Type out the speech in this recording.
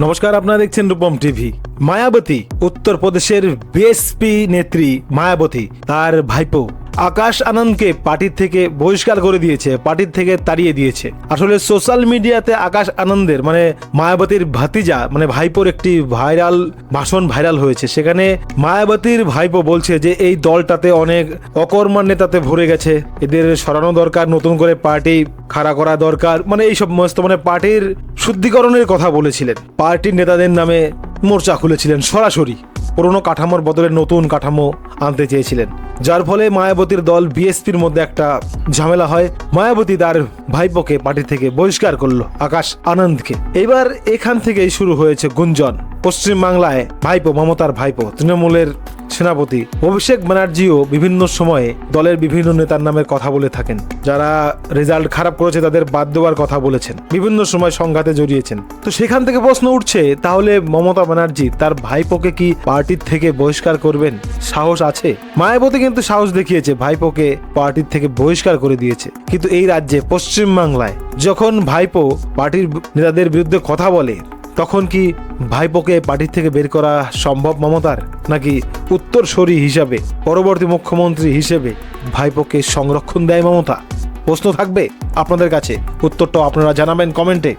নমস্কার আপনারা দেখছেন রূপম টিভি। মায়াবতী উত্তরপ্রদেশের বিএসপি নেত্রী মায়াবতী তার ভাইপো। আকাশ আনন্দকে পার্টির থেকে বহিষ্কার করে দিয়েছে, পার্টির থেকে তাড়িয়ে দিয়েছে। আসলে সোশ্যাল মিডিয়াতে আকাশ আনন্দের মানে মায়াবতীর ভাতিজা মানে ভাইপোর একটি ভাইরাল ভাষণ ভাইরাল হয়েছে। সেখানে মায়াবতীর ভাইপো বলছে যে, এই দলটাতে অনেক অকর্মার নেতাতে ভরে গেছে। এদের সরানো দরকার, নতুন করে পার্টি খাড়া করা দরকার। মানে এইসব মস্ত মানে পার্টির শুদ্ধিকরণের কথা বলেছিলেন। পার্টির নেতাদের নামে মোর্চা খুলেছিলেন সরাসরি। পুরনো কাঠামোর বদলে নতুন কাঠামো আনতে চেয়েছিলেন। যার ফলে মায়াবতীর দল বিএসপির মধ্যে একটা ঝামেলা হয়। মায়াবতী তার ভাইপোকে পার্টি থেকে বহিষ্কার করল আকাশ আনন্দকে। এবার এখান থেকেই শুরু হয়েছে গুঞ্জন। পশ্চিম বাংলায় ভাইপো, মমতার ভাইপো, তৃণমূলের সেনাপতি অভিষেক ব্যানার্জিও বিভিন্ন সময়ে দলের বিভিন্ন নেতার নামে কথা বলে থাকেন। যারা রেজাল্ট খারাপ করেছে তাদের বাদ দেওয়ার কথা বলেছেন। বিভিন্ন সময় সংঘাতে জড়িয়েছেন। তো সেখান থেকে প্রশ্ন উঠছে, তাহলে মমতা ব্যানার্জি তার ভাইপোকে কি পার্টির থেকে বহিষ্কার করবেন? সাহস আছে? মায়াবতী কিন্তু সাহস দেখিয়েছে, ভাইপোকে পার্টির থেকে বহিষ্কার করে দিয়েছে। কিন্তু এই রাজ্যে পশ্চিম বাংলায় যখন ভাইপো পার্টির নেতাদের বিরুদ্ধে কথা বলে তখন কি ভাইপোকে পার্টি থেকে বের করা সম্ভব, মমতার? নাকি উত্তরসূরি হিসাবে, পরবর্তী মুখ্যমন্ত্রী হিসেবে ভাইপোকে সংরক্ষণ দেয় মমতা? প্রশ্ন থাকবে আপনাদের কাছে। উত্তরটাও আপনারা জানাবেন কমেন্টে।